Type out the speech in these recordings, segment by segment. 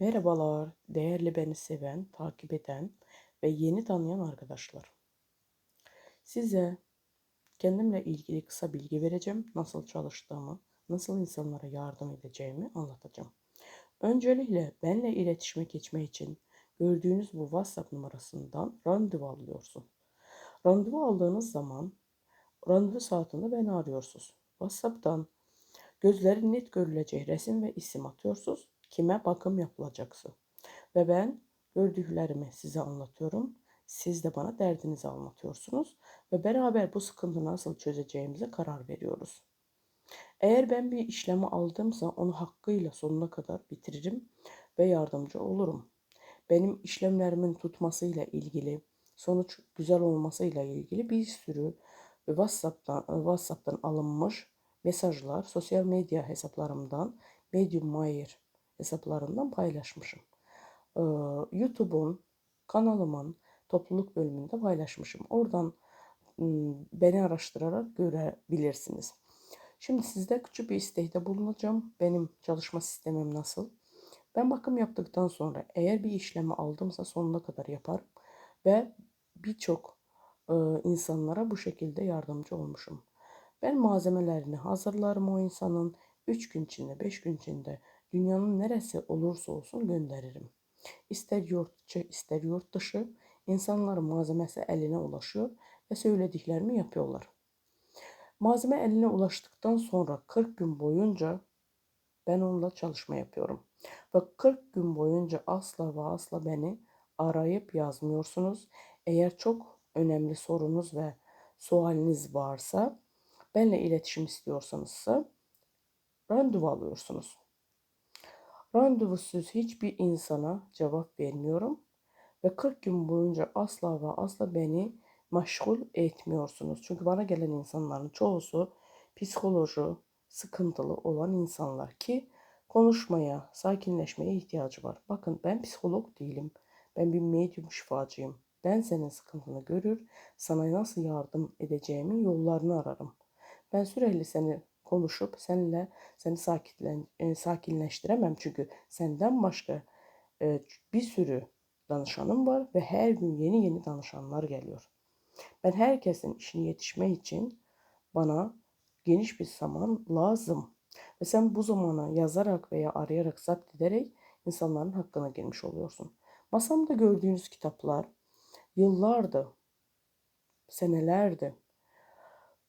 Merhabalar, değerli beni seven, takip eden ve yeni tanıyan arkadaşlar. Size kendimle ilgili kısa bilgi vereceğim. Nasıl çalıştığımı, nasıl insanlara yardım edeceğimi anlatacağım. Öncelikle benimle iletişime geçme için gördüğünüz bu WhatsApp numarasından randevu alıyorsun. Randevu aldığınız zaman randevu saatinde beni arıyorsunuz. WhatsApp'tan gözleri net görüleceği resim ve isim atıyorsunuz. Kime bakım yapılacaksa. Ve ben gördüklerimi size anlatıyorum. Siz de bana derdinizi anlatıyorsunuz. Ve beraber bu sıkıntı nasıl çözeceğimize karar veriyoruz. Eğer ben bir işlemi aldımsa onu hakkıyla sonuna kadar bitiririm ve yardımcı olurum. Benim işlemlerimin tutmasıyla ilgili, sonuç güzel olmasıyla ilgili bir sürü WhatsApp'tan, WhatsApp'tan alınmış mesajlar sosyal medya hesaplarımdan Medium Mayer hesaplarından paylaşmışım. YouTube'un kanalımın topluluk bölümünde paylaşmışım. Oradan beni araştırarak görebilirsiniz. Şimdi sizde küçük bir istekte bulunacağım. Benim çalışma sistemim nasıl? Ben bakım yaptıktan sonra eğer bir işlemi aldımsa sonuna kadar yaparım. Ve birçok e, insanlara bu şekilde yardımcı olmuşum. Ben malzemelerini hazırlarım o insanın 3 gün içinde 5 gün içinde dünyanın neresi olursa olsun gönderirim. İster yurt içi ister yurt dışı insanların malzemesi eline ulaşıyor ve söylediklerimi yapıyorlar. Malzeme eline ulaştıktan sonra 40 gün boyunca ben onunla çalışma yapıyorum. Ve 40 gün boyunca asla ve asla beni arayıp yazmıyorsunuz. Eğer çok önemli sorunuz ve sualiniz varsa benimle iletişim istiyorsanızsa randevu alıyorsunuz. Randevusuz hiçbir insana cevap vermiyorum ve 40 gün boyunca asla ve asla beni meşgul etmiyorsunuz. Çünkü bana gelen insanların çoğusu psikoloji sıkıntılı olan insanlar ki konuşmaya, sakinleşmeye ihtiyacı var. Bakın ben psikolog değilim. Ben bir medyum şifacıyım. Ben senin sıkıntını görür, sana nasıl yardım edeceğimin yollarını ararım. Ben sürekli seni konuşup seninle seni sakinlen, e, sakinleştiremem. Çünkü senden başka e, bir sürü danışanım var ve her gün yeni yeni danışanlar geliyor. Ben herkesin işini yetişme için bana geniş bir zaman lazım. Ve sen bu zamana yazarak veya arayarak zapt ederek insanların hakkına girmiş oluyorsun. Masamda gördüğünüz kitaplar yıllardı, senelerdi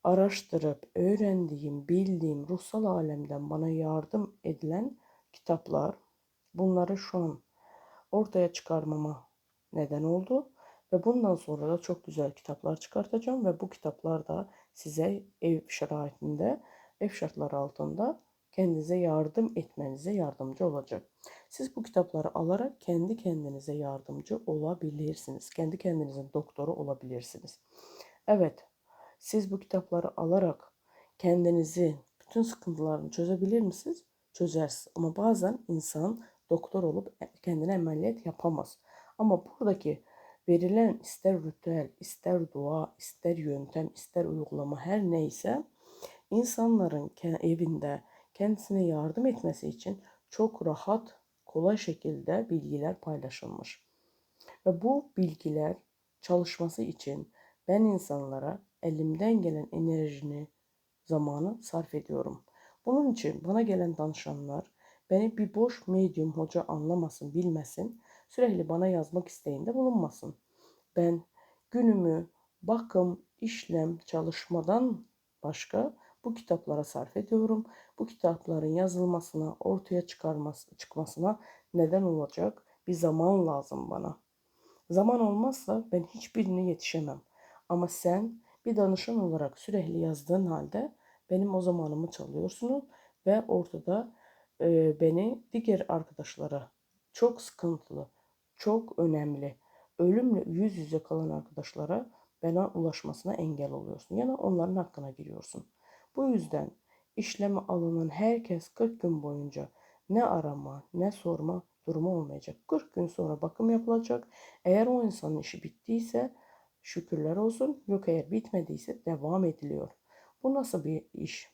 araştırıp öğrendiğim, bildiğim ruhsal alemden bana yardım edilen kitaplar bunları şu an ortaya çıkarmama neden oldu. Ve bundan sonra da çok güzel kitaplar çıkartacağım ve bu kitaplar da size ev şeraitinde, ev şartları altında kendinize yardım etmenize yardımcı olacak. Siz bu kitapları alarak kendi kendinize yardımcı olabilirsiniz. Kendi kendinizin doktoru olabilirsiniz. Evet, siz bu kitapları alarak kendinizi, bütün sıkıntılarını çözebilir misiniz? Çözeriz. Ama bazen insan doktor olup kendine ameliyat yapamaz. Ama buradaki verilen ister ritüel, ister dua, ister yöntem, ister uygulama her neyse insanların evinde kendisine yardım etmesi için çok rahat, kolay şekilde bilgiler paylaşılmış. Ve bu bilgiler çalışması için ben insanlara elimden gelen enerjini, zamanı sarf ediyorum. Bunun için bana gelen danışanlar beni bir boş medium hoca anlamasın, bilmesin, sürekli bana yazmak isteğinde bulunmasın. Ben günümü bakım, işlem, çalışmadan başka bu kitaplara sarf ediyorum. Bu kitapların yazılmasına, ortaya çıkarması, çıkmasına neden olacak bir zaman lazım bana. Zaman olmazsa ben hiçbirine yetişemem. Ama sen bir danışan olarak sürekli yazdığın halde benim o zamanımı çalıyorsunuz ve ortada e, beni diğer arkadaşlara çok sıkıntılı, çok önemli, ölümle yüz yüze kalan arkadaşlara bana ulaşmasına engel oluyorsun. Yani onların hakkına giriyorsun. Bu yüzden işleme alınan herkes 40 gün boyunca ne arama ne sorma durumu olmayacak. 40 gün sonra bakım yapılacak. Eğer o insanın işi bittiyse Şükürler olsun. Yok eğer bitmediyse devam ediliyor. Bu nasıl bir iş?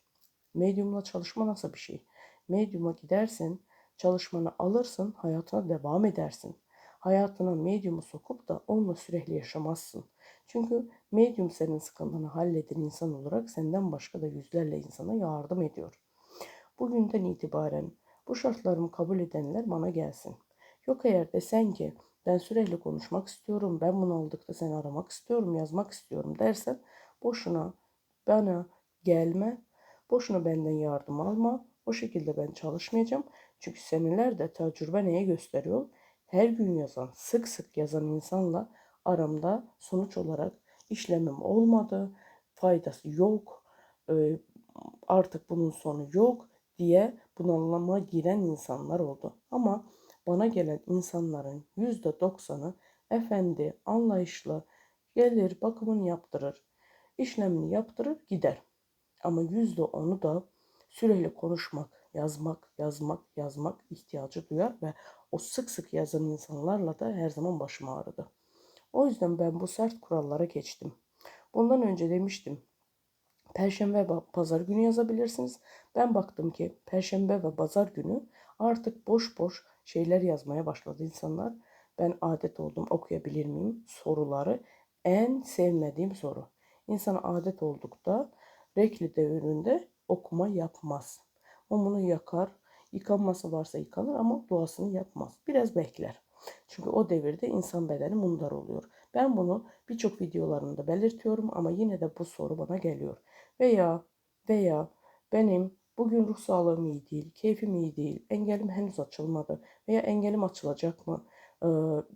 Medyumla çalışma nasıl bir şey? Medyuma gidersin, çalışmanı alırsın, hayatına devam edersin. Hayatına medyumu sokup da onunla sürekli yaşamazsın. Çünkü medyum senin sıkıntını halleden insan olarak senden başka da yüzlerle insana yardım ediyor. Bugünden itibaren bu şartlarımı kabul edenler bana gelsin. Yok eğer desen ki ben sürekli konuşmak istiyorum, ben bunu aldıkta seni aramak istiyorum, yazmak istiyorum dersen boşuna bana gelme, boşuna benden yardım alma. O şekilde ben çalışmayacağım. Çünkü senelerde tecrübe neye gösteriyor? Her gün yazan, sık sık yazan insanla aramda sonuç olarak işlemim olmadı, faydası yok, artık bunun sonu yok diye bunalıma giren insanlar oldu. Ama bana gelen insanların yüzde doksanı efendi, anlayışlı, gelir bakımını yaptırır, işlemini yaptırır gider. Ama yüzde onu da sürekli konuşmak, yazmak, yazmak, yazmak ihtiyacı duyar ve o sık sık yazan insanlarla da her zaman başım ağrıdı. O yüzden ben bu sert kurallara geçtim. Bundan önce demiştim. Perşembe ve pazar günü yazabilirsiniz. Ben baktım ki perşembe ve pazar günü artık boş boş şeyler yazmaya başladı insanlar. Ben adet oldum okuyabilir miyim soruları. En sevmediğim soru. İnsan adet oldukta rekli devrinde okuma yapmaz. Mumunu yakar, yıkanması varsa yıkanır ama duasını yapmaz. Biraz bekler. Çünkü o devirde insan bedeni mundar oluyor. Ben bunu birçok videolarımda belirtiyorum ama yine de bu soru bana geliyor. Veya veya benim bugün ruh sağlığım iyi değil, keyfim iyi değil, engelim henüz açılmadı veya engelim açılacak mı?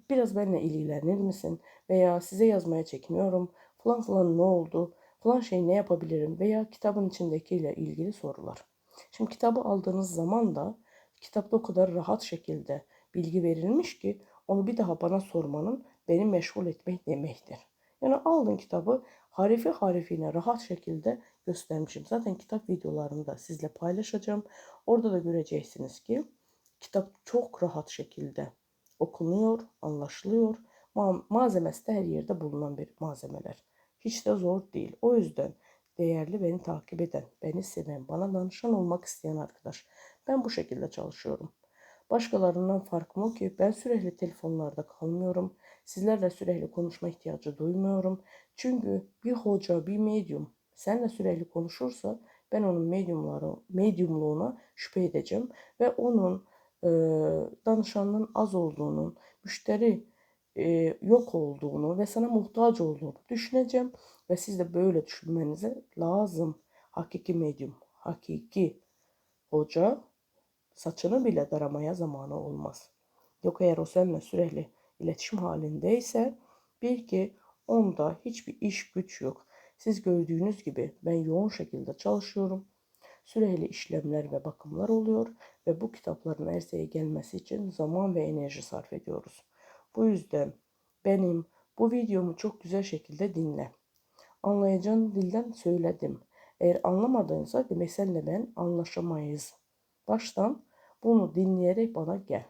Biraz benimle ilgilenir misin? Veya size yazmaya çekiniyorum. Falan falan ne oldu? Falan şey ne yapabilirim? Veya kitabın içindekiyle ilgili sorular. Şimdi kitabı aldığınız zaman da kitapta o kadar rahat şekilde bilgi verilmiş ki onu bir daha bana sormanın beni meşgul etmek demektir. Yani aldın kitabı harifi harifine rahat şekilde göstermişim. Zaten kitap videolarını da sizle paylaşacağım. Orada da göreceksiniz ki kitap çok rahat şekilde okunuyor, anlaşılıyor. Ma malzemesi de her yerde bulunan bir malzemeler. Hiç de zor değil. O yüzden değerli beni takip eden, beni seven, bana danışan olmak isteyen arkadaş. Ben bu şekilde çalışıyorum. Başkalarından farkım o ki ben sürekli telefonlarda kalmıyorum. Sizlerle sürekli konuşma ihtiyacı duymuyorum. Çünkü bir hoca, bir medyum seninle sürekli konuşursa ben onun medyumları, medyumluğuna şüphe edeceğim ve onun e, danışanının az olduğunun, müşteri e, yok olduğunu ve sana muhtaç olduğunu düşüneceğim ve siz de böyle düşünmenize lazım. Hakiki medyum, hakiki hoca saçını bile daramaya zamanı olmaz. Yok eğer o seninle sürekli iletişim halindeyse bil ki onda hiçbir iş güç yok. Siz gördüğünüz gibi ben yoğun şekilde çalışıyorum. Süreli işlemler ve bakımlar oluyor ve bu kitapların erseye gelmesi için zaman ve enerji sarf ediyoruz. Bu yüzden benim bu videomu çok güzel şekilde dinle. Anlayacağın dilden söyledim. Eğer anlamadığınsa demek senle ben anlaşamayız. Baştan bunu dinleyerek bana gel.